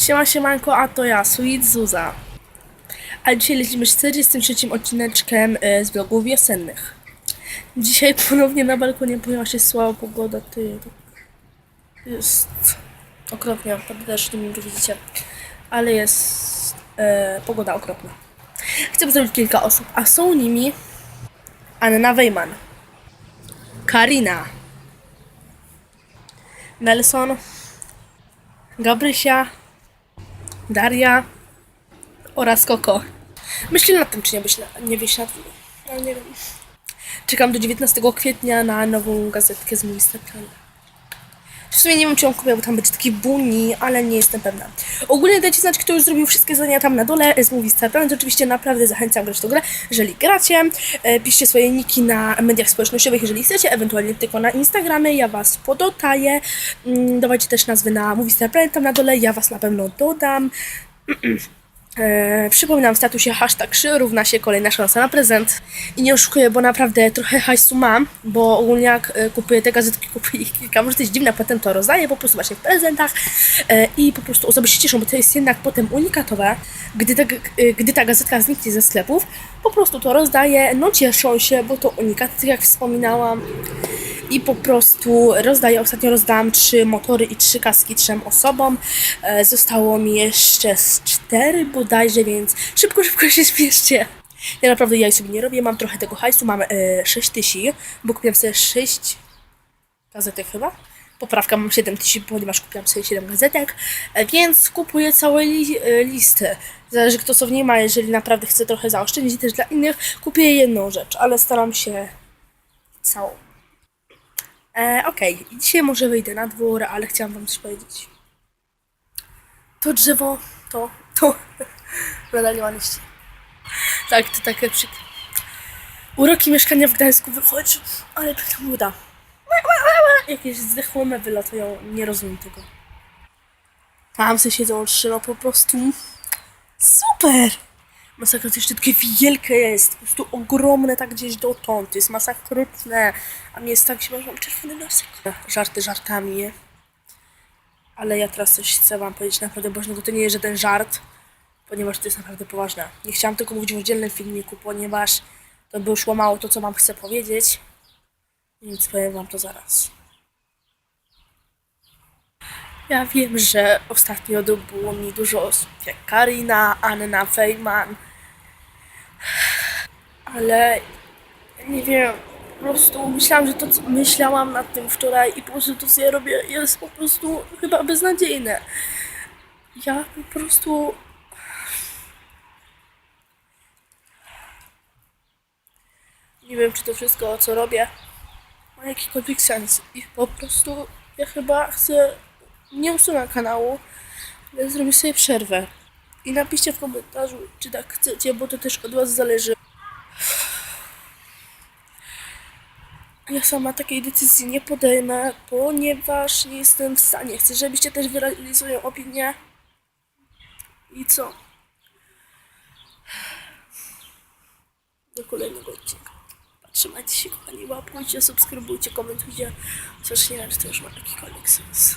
Siema, siemanko, a to ja, Sweet Zuza. A dzisiaj lecimy z 43 odcineczkiem e, z vlogów wiosennych. Dzisiaj ponownie na balkonie pojawia się słaba pogoda, ty. Jest okropnie, to też nie widzicie. Ale jest e, pogoda okropna. Chcę pozdrowić kilka osób, a są nimi Anna Wejman, Karina, Nelson, Gabrysia, Daria oraz Koko. Myślę nad tym, czy nie, wyślę, nie wyślę, ale nie wiem. Czekam do 19 kwietnia na nową gazetkę z Ministerplanu. W sumie nie wiem, czy ją kupię, bo tam będzie taki buni, ale nie jestem pewna. Ogólnie dajcie znać, kto już zrobił wszystkie zadania tam na dole z Movie Star Planet. Oczywiście naprawdę zachęcam grać w tę grę, jeżeli gracie. E, piszcie swoje niki na mediach społecznościowych, jeżeli chcecie, ewentualnie tylko na Instagramie, ja was pododaję. Mm, Dawajcie też nazwy na Movie Star Planet tam na dole, ja was na pewno dodam. E, przypominam w statusie hashtag 3 równa się kolejna szansa na prezent. I nie oszukuję, bo naprawdę trochę hajsu mam, bo ogólnie jak e, kupuję te gazetki, kupuję ich kilka, może to jest dziwne, potem to rozdaję po prostu właśnie w prezentach e, i po prostu osoby się cieszą, bo to jest jednak potem unikatowe, gdy ta, g- e, gdy ta gazetka zniknie ze sklepów, po prostu to rozdaję, no cieszą się, bo to unikat, tak jak wspominałam i po prostu rozdaję. Ostatnio rozdałam trzy motory i trzy kaski trzem osobom. E, zostało mi jeszcze z cztery bodajże, więc szybko, szybko się spieszcie. Ja naprawdę jaj sobie nie robię, mam trochę tego hajsu, mam e, 6 tysięcy, bo kupiłam sobie 6 gazetek chyba. Poprawka, mam 7 tysięcy, ponieważ kupiłam sobie 7 gazetek, e, więc kupuję całe li, e, listy. Zależy kto co w niej ma, jeżeli naprawdę chcę trochę zaoszczędzić też dla innych, kupię jedną rzecz, ale staram się całą. E, Okej, dzisiaj może wyjdę na dwór, ale chciałam wam coś powiedzieć. To drzewo, to, to, nadal nie ma liści. Tak, to takie przykre. Uroki mieszkania w Gdańsku wychodzi, ale to tam uda. Jakieś zdechłe mewy latują, nie rozumiem tego. Tam se siedzą trzy, no po prostu super! Masakra to jeszcze takie wielkie jest, po prostu ogromne tak gdzieś dotąd, jest masakryczne, a mnie jest tak się mam czerwony nosek. Żarty żartami, nie? Ale ja teraz coś chcę wam powiedzieć naprawdę ważnego, to nie jest żaden żart, ponieważ to jest naprawdę poważne. Nie chciałam tylko mówić w oddzielnym filmiku, ponieważ to by już łamało to, co wam chcę powiedzieć, więc powiem wam to zaraz. Ja wiem, że ostatnio było mi dużo osób, jak Karina, Anna Fejman, ale nie wiem, po prostu myślałam, że to, co myślałam nad tym wczoraj i po prostu to, co ja robię, jest po prostu chyba beznadziejne. Ja po prostu... Nie wiem, czy to wszystko, co robię, ma jakikolwiek sens. I po prostu ja chyba chcę nie usunę kanału, ale zrobię sobie przerwę. I napiszcie w komentarzu, czy tak chcecie, bo to też od was zależy. Ja sama takiej decyzji nie podejmę, ponieważ nie jestem w stanie. Chcę, żebyście też wyrazili swoją opinię. I co? Do kolejnego odcinka. Trzymajcie się kochani, łapujcie, subskrybujcie, komentujcie. Chociaż nie wiem, czy to już ma jakikolwiek sens.